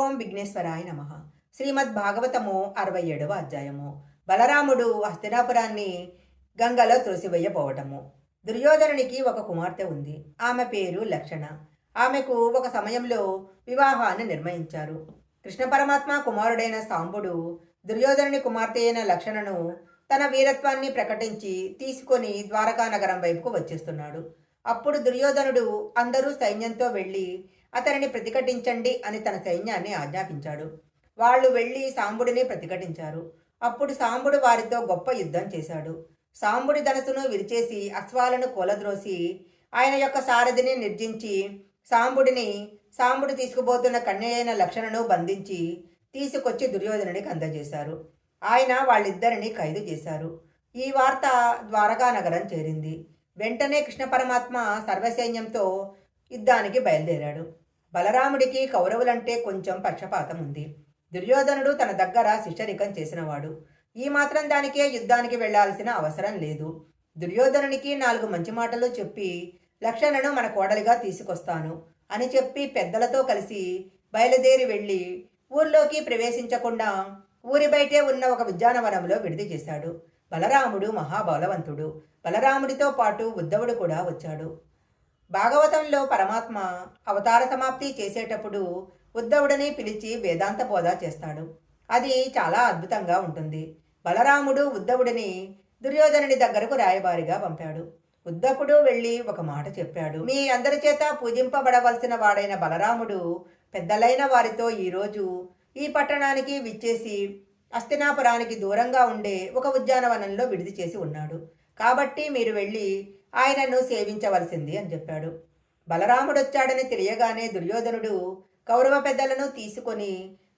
ఓం విఘ్నేశ్వరాయ నమ. శ్రీమద్ భాగవతము అరవై ఏడవ అధ్యాయము. బలరాముడు హస్తినాపురాన్ని గంగలో త్రోసివేయబోవటము దుర్యోధనునికి ఒక కుమార్తె ఉంది. ఆమె పేరు లక్షణ. ఆమెకు ఒక సమయంలో వివాహాన్ని నిర్ణయించారు. కృష్ణ పరమాత్మ కుమారుడైన సాంబుడు దుర్యోధనుని కుమార్తె అయిన లక్షణను తన వీరత్వాన్ని ప్రకటించి తీసుకొని ద్వారకా నగరం వైపుకు వచ్చేస్తున్నాడు. అప్పుడు దుర్యోధనుడు అందరూ సైన్యంతో వెళ్ళి అతనిని ప్రతిఘటించండి అని తన సైన్యాన్ని ఆజ్ఞాపించాడు. వాళ్ళు వెళ్ళి సాంబుడిని ప్రతిఘటించారు. అప్పుడు సాంబుడు వారితో గొప్ప యుద్ధం చేశాడు. సాంబుడి ధనసును విరిచేసి అశ్వాలను కూలద్రోసి ఆయన యొక్క సారథిని నిర్జించి సాంబుడిని సాంబుడు తీసుకుపోతున్న కన్య లక్షణను బంధించి తీసుకొచ్చి దుర్యోధనుడికి అందజేశారు. ఆయన వాళ్ళిద్దరిని ఖైదు చేశారు. ఈ వార్త ద్వారకా నగరం చేరింది. వెంటనే కృష్ణ పరమాత్మ సర్వసైన్యంతో యుద్ధానికి బయలుదేరాడు. బలరాముడికి కౌరవులంటే కొంచెం పక్షపాతం ఉంది. దుర్యోధనుడు తన దగ్గర శిష్యరికం చేసినవాడు. ఈ మాత్రం దానికే యుద్ధానికి వెళ్ళాల్సిన అవసరం లేదు. దుర్యోధనునికి నాలుగు మంచి మాటలు చెప్పి లక్షణను మన కోడలిగా తీసుకొస్తాను అని చెప్పి పెద్దలతో కలిసి బయలుదేరి వెళ్ళి ఊర్లోకి ప్రవేశించకుండా ఊరి బయటే ఉన్న ఒక ఉద్యానవనంలో విడిది చేశాడు. బలరాముడు మహాబలవంతుడు. బలరాముడితో పాటు ఉద్ధవుడు కూడా వచ్చాడు. భాగవతంలో పరమాత్మ అవతార సమాప్తి చేసేటప్పుడు ఉద్ధవుడిని పిలిచి వేదాంత బోధ చేస్తాడు. అది చాలా అద్భుతంగా ఉంటుంది. బలరాముడు ఉద్ధవుడిని దుర్యోధనుడి దగ్గరకు రాయబారిగా పంపాడు. ఉద్ధవుడు వెళ్ళి ఒక మాట చెప్పాడు. మీ అందరి చేత పూజింపబడవలసిన వాడైన బలరాముడు పెద్దలైన వారితో ఈరోజు ఈ పట్టణానికి విచ్చేసి అస్తినాపురానికి దూరంగా ఉండే ఒక ఉద్యానవనంలో విడిది చేసి ఉన్నాడు. కాబట్టి మీరు వెళ్ళి ఆయనను సేవించవలసింది అని చెప్పాడు. బలరాముడు వచ్చాడని తెలియగానే దుర్యోధనుడు కౌరవ పెద్దలను తీసుకొని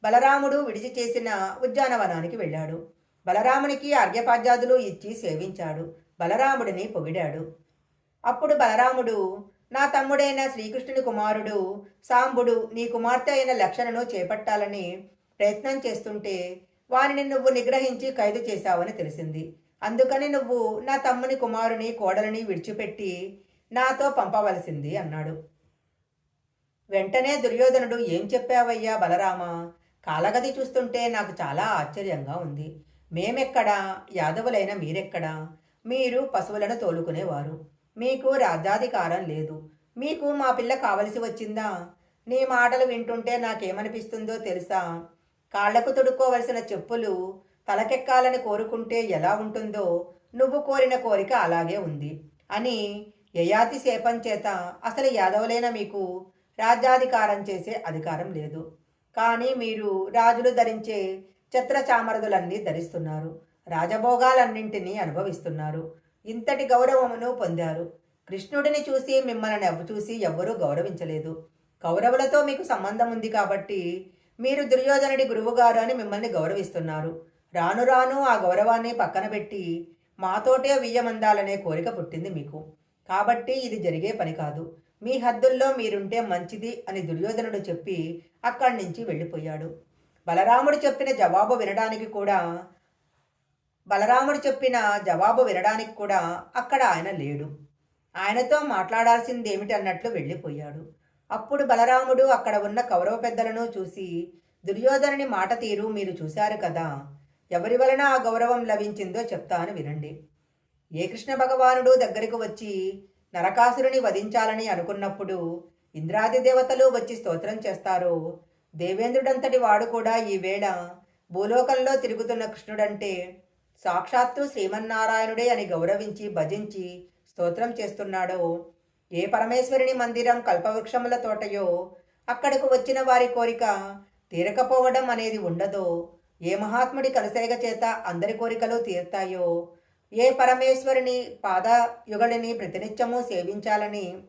బలరాముడు విడిచి చేసిన ఉద్యానవనానికి వెళ్ళాడు. బలరామునికి అర్ఘ్యపాద్యాదులు ఇచ్చి సేవించాడు. బలరాముడిని పొగిడాడు. అప్పుడు బలరాముడు నా తమ్ముడైన శ్రీకృష్ణుని కుమారుడు సాంబుడు నీ కుమార్తె అయిన లక్షణను చేపట్టాలని ప్రయత్నం చేస్తుంటే వారిని నువ్వు నిగ్రహించి ఖైదు చేశావని తెలిసింది. అందుకని నువ్వు నా తమ్ముని కుమారుని కోడలిని విడిచిపెట్టి నాతో పంపవలసింది అన్నాడు. వెంటనే దుర్యోధనుడు ఏం చెప్పావయ్యా బలరామ? కాలగది చూస్తుంటే నాకు చాలా ఆశ్చర్యంగా ఉంది. మేమెక్కడా? యాదవులైన మీరెక్కడా? మీరు పశువులను తోలుకునేవారు. మీకు రాజ్యాధికారం లేదు. మీకు మా పిల్ల కావలసి వచ్చిందా? నీ మాటలు వింటుంటే నాకేమనిపిస్తుందో తెలుసా? కాళ్ళకు తొడుక్కోవలసిన చెప్పులు తలకెక్కాలని కోరుకుంటే ఎలా ఉంటుందో నువ్వు కోరిన కోరిక అలాగే ఉంది. అని యయాతి శాపం చేత అసలు యాదవులైన మీకు రాజ్యాధికారం చేసే అధికారం లేదు. కానీ మీరు రాజులు ధరించే ఛత్ర చామరదులన్నీ ధరిస్తున్నారు. రాజభోగాలన్నింటినీ అనుభవిస్తున్నారు. ఇంతటి గౌరవమును పొందారు. కృష్ణుడిని చూసి మిమ్మల్ని చూసి ఎవ్వరూ గౌరవించలేదు. కౌరవులతో మీకు సంబంధం ఉంది కాబట్టి మీరు దుర్యోధనుడి గురువుగారు అని మిమ్మల్ని గౌరవిస్తున్నారు. రాను రాను ఆ గౌరవాన్ని పక్కన పెట్టి మాతోటే వియ్యమందాలనే కోరిక పుట్టింది మీకు. కాబట్టి ఇది జరిగే పని కాదు. మీ హద్దుల్లో మీరుంటే మంచిది అని దుర్యోధనుడు చెప్పి అక్కడి నుంచి వెళ్ళిపోయాడు. బలరాముడు చెప్పిన జవాబు వినడానికి కూడా బలరాముడు చెప్పిన జవాబు వినడానికి కూడా అక్కడ ఆయన లేడు. ఆయనతో మాట్లాడాల్సిందేమిటి అన్నట్లు వెళ్ళిపోయాడు. అప్పుడు బలరాముడు అక్కడ ఉన్న కౌరవ పెద్దలను చూసి దుర్యోధనుని మాట తీరు మీరు చూశారు కదా. ఎవరి వలన ఆ గౌరవం లభించిందో చెప్తాను వినండి. ఏ కృష్ణ భగవానుడు దగ్గరకు వచ్చి నరకాసురుని వధించాలని అనుకున్నప్పుడు ఇంద్రాది దేవతలు వచ్చి స్తోత్రం చేస్తారో. దేవేంద్రుడంతటి వాడు కూడా ఈ వేళ భూలోకంలో తిరుగుతున్న కృష్ణుడంటే సాక్షాత్తు శ్రీమన్నారాయణుడే అని గౌరవించి భజించి స్తోత్రం చేస్తున్నాడో. ఏ పరమేశ్వరుని మందిరం కల్పవృక్షముల తోటయో అక్కడకు వచ్చిన వారి కోరిక తీరకపోవడం అనేది ఉండదో ఏ మహాత్ముడి కలసేగ చేత అందరి కోరికలు తీరుతాయో? ఏ పరమేశ్వరుని పాదయుగళిని ప్రతినిత్యము సేవించాలని?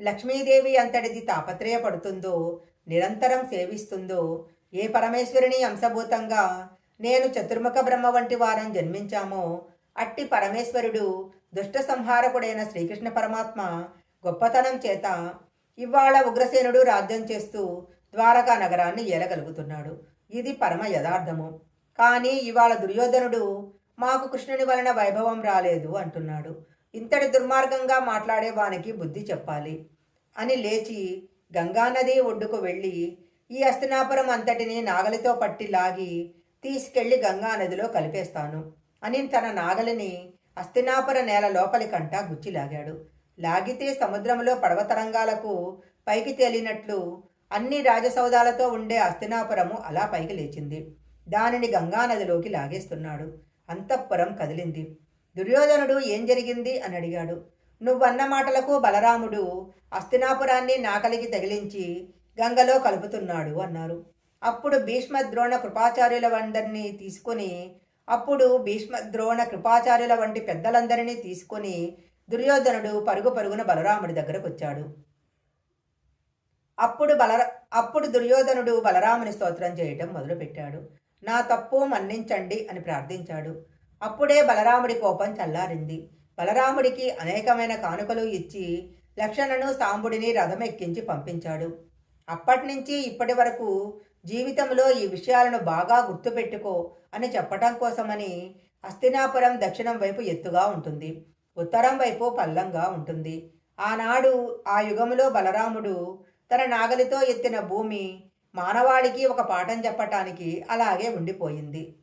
లక్ష్మీదేవి అంతటిది తాపత్రయపడుతుందో నిరంతరం సేవిస్తుందో? ఏ పరమేశ్వరుని అంశభూతంగా నేను చతుర్ముఖ బ్రహ్మ వంటి వారం జన్మించామో? అట్టి పరమేశ్వరుడు దుష్ట సంహారకుడైన శ్రీకృష్ణ పరమాత్మ గొప్పతనం చేత ఇవాళ ఉగ్రసేనుడు రాజ్యం చేస్తూ ద్వారకా నగరాన్ని ఏలగలుగుతున్నాడు. ఇది పరమ యథార్థము. కానీ ఇవాళ దుర్యోధనుడు మాకు కృష్ణుని వలన వైభవం రాలేదు అంటున్నాడు. ఇంతటి దుర్మార్గంగా మాట్లాడే వానికి బుద్ధి చెప్పాలి. అని లేచి గంగానది ఒడ్డుకు వెళ్ళి ఈ అస్తినాపురం అంతటిని నాగలితో పట్టి లాగి తీసుకెళ్ళి గంగా నదిలో కలిపేస్తాను అని తన నాగలిని అస్తినాపుర నేల లోపలి కంట గుచ్చిలాగాడు లాగితే సముద్రంలో పడవతరంగాలకు పైకి తేలినట్లు అన్ని రాజసౌదాలతో ఉండే అస్తినాపురము అలా పైకి లేచింది. దానిని గంగానదిలోకి లాగేస్తున్నాడు. అంతఃపురం కదిలింది. దుర్యోధనుడు ఏం జరిగింది అని అడిగాడు. నువ్వన్న మాటలకు బలరాముడు అస్తినాపురాన్ని నాకలికి తగిలించి గంగలో కలుపుతున్నాడు అన్నారు. అప్పుడు భీష్మ ద్రోణ కృపాచార్యుల వందరినీ తీసుకొని అప్పుడు భీష్మ ద్రోణ కృపాచార్యుల వంటి పెద్దలందరినీ తీసుకొని దుర్యోధనుడు పరుగు పరుగున బలరాముడి దగ్గరకు వచ్చాడు అప్పుడు బలర అప్పుడు దుర్యోధనుడు బలరాముని స్తోత్రం చేయటం మొదలుపెట్టాడు. నా తప్పు మన్నించండి అని ప్రార్థించాడు. అప్పుడే బలరాముడి కోపం చల్లారింది. బలరాముడికి అనేకమైన కానుకలు ఇచ్చి లక్షణను సాంబుడిని రథం ఎక్కించి పంపించాడు. అప్పటి నుంచి ఇప్పటి వరకు జీవితంలో ఈ విషయాలను బాగా గుర్తుపెట్టుకో అని చెప్పటం కోసమని హస్తినాపురం దక్షిణం వైపు ఎత్తుగా ఉంటుంది. ఉత్తరం వైపు పల్లంగా ఉంటుంది. ఆనాడు ఆ యుగములో బలరాముడు తన నాగలితో ఎత్తిన భూమి మానవాళికి ఒక పాఠం చెప్పటానికి అలాగే ఉండిపోయింది.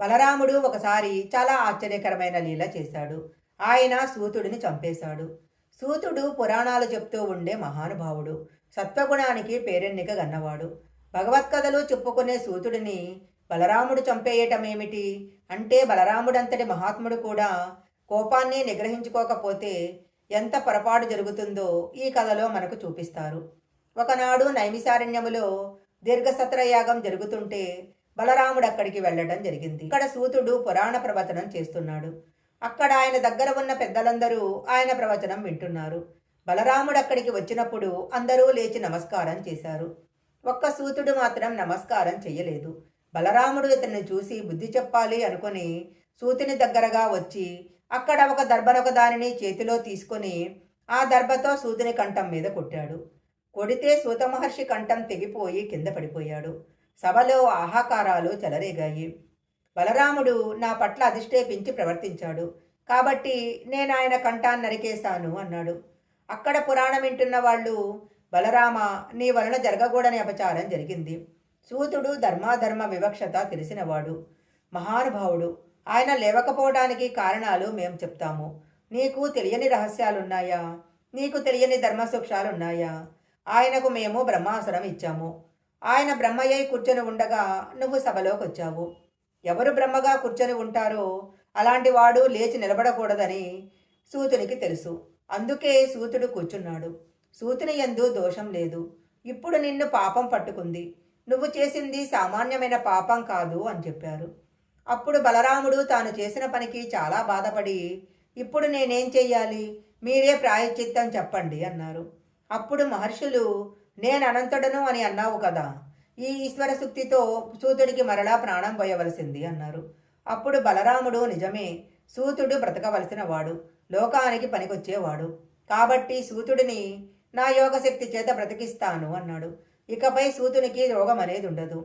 బలరాముడు ఒకసారి చాలా ఆశ్చర్యకరమైన లీల చేశాడు. ఆయన సూతుడిని చంపేశాడు. సూతుడు పురాణాలు చెప్తూ ఉండే మహానుభావుడు. సత్వగుణానికి పేరెన్నిక గన్నవాడు. భగవత్కథలు చెప్పుకునే సూతుడిని బలరాముడు చంపేయటమేమిటి అంటే బలరాముడంతటి మహాత్ముడు కూడా కోపాన్ని నిగ్రహించుకోకపోతే ఎంత పొరపాటు జరుగుతుందో ఈ కథలో మనకు చూపిస్తారు. ఒకనాడు నైమిసారణ్యములో దీర్ఘసత్రయాగం జరుగుతుంటే బలరాముడు అక్కడికి వెళ్ళడం జరిగింది. ఇక్కడ సూతుడు పురాణ ప్రవచనం చేస్తున్నాడు. అక్కడ ఆయన దగ్గర ఉన్న పెద్దలందరూ ఆయన ప్రవచనం వింటున్నారు. బలరాముడు అక్కడికి వచ్చినప్పుడు అందరూ లేచి నమస్కారం చేశారు. ఒక్క సూతుడు మాత్రం నమస్కారం చేయలేదు. బలరాముడు ఇతన్ని చూసి బుద్ధి చెప్పాలి అనుకుని సూతుని దగ్గరగా వచ్చి అక్కడ ఒక దర్భనొక దానిని చేతిలో తీసుకొని ఆ దర్భతో సూతుని కంఠం మీద కొట్టాడు. కొడితే సూత మహర్షి కంఠం తెగిపోయి కింద పడిపోయాడు. సభలో ఆహాకారాలు చెలరేగాయి. బలరాముడు నా పట్ల అధిష్టేపించి ప్రవర్తించాడు. కాబట్టి నేను ఆయన కంఠాన్ని నరికేశాను అన్నాడు. అక్కడ పురాణం వింటున్న వాళ్ళు బలరామ నీ వలన జరగకూడని అపచారం జరిగింది. సూతుడు ధర్మాధర్మ వివక్షత తెలిసినవాడు. మహానుభావుడు. ఆయన లేవకపోవడానికి కారణాలు మేము చెప్తాము. నీకు తెలియని రహస్యాలున్నాయా? నీకు తెలియని ధర్మసూక్షాలున్నాయా ఆయనకు మేము బ్రహ్మాసనం ఇచ్చాము. ఆయన బ్రహ్మయ్య కూర్చొని ఉండగా నువ్వు సభలోకి వచ్చావు ఎవరు బ్రహ్మగా కూర్చొని ఉంటారో అలాంటి వాడు లేచి నిలబడకూడదని సూతునికి తెలుసు. అందుకే సూతుడు కూర్చున్నాడు. సూతుని ఎందు దోషం లేదు. ఇప్పుడు నిన్ను పాపం పట్టుకుంది. నువ్వు చేసింది సామాన్యమైన పాపం కాదు అని చెప్పారు. అప్పుడు బలరాముడు తాను చేసిన పనికి చాలా బాధపడి ఇప్పుడు నేనేం చెయ్యాలి? మీరే ప్రాయశ్చిత్తం చెప్పండి అన్నారు. అప్పుడు మహర్షులు నేను అనంతుడను అని అన్నావు కదా ఈ ఈశ్వర శుక్తితో సూతుడికి మరలా ప్రాణం పోయవలసింది అన్నారు. అప్పుడు బలరాముడు నిజమే సూతుడు బ్రతకవలసిన వాడు లోకానికి పనికొచ్చేవాడు కాబట్టి సూతుడిని నా యోగశక్తి చేత బ్రతికిస్తాను అన్నాడు. ఇకపై సూతునికి రోగం అనేది ఉండదు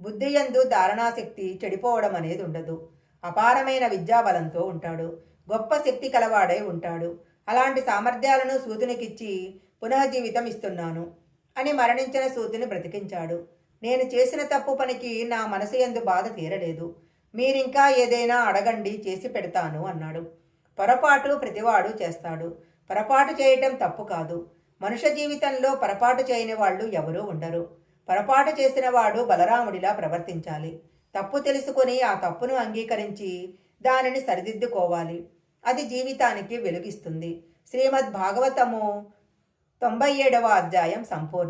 బుద్ధియందు ధారణాశక్తి చెడిపోవడం అనేది ఉండదు. అపారమైన విద్యాబలంతో ఉంటాడు. గొప్ప శక్తి కలవాడై ఉంటాడు. అలాంటి సామర్థ్యాలను సూతునికిచ్చి పునఃజీవితం ఇస్తున్నాను అని మరణించిన సూతుని బ్రతికించాడు. నేను చేసిన తప్పు పనికి నా మనసు ఎందు బాధ తీరలేదు. మీరింకా ఏదైనా అడగండి చేసి పెడతాను అన్నాడు. పొరపాటు ప్రతివాడు చేస్తాడు. పొరపాటు చేయటం తప్పు కాదు. మనుష్య జీవితంలో పొరపాటు చేయని వాళ్ళు ఎవరూ ఉండరు. పొరపాటు చేసిన వాడు బలరాముడిలా ప్రవర్తించాలి. తప్పు తెలుసుకొని ఆ తప్పును అంగీకరించి దానిని సరిదిద్దుకోవాలి. అది జీవితానికి వెలుగిస్తుంది. శ్రీమద్ భాగవతము తొంభై ఏడవ అధ్యాయం సంపూర్ణ.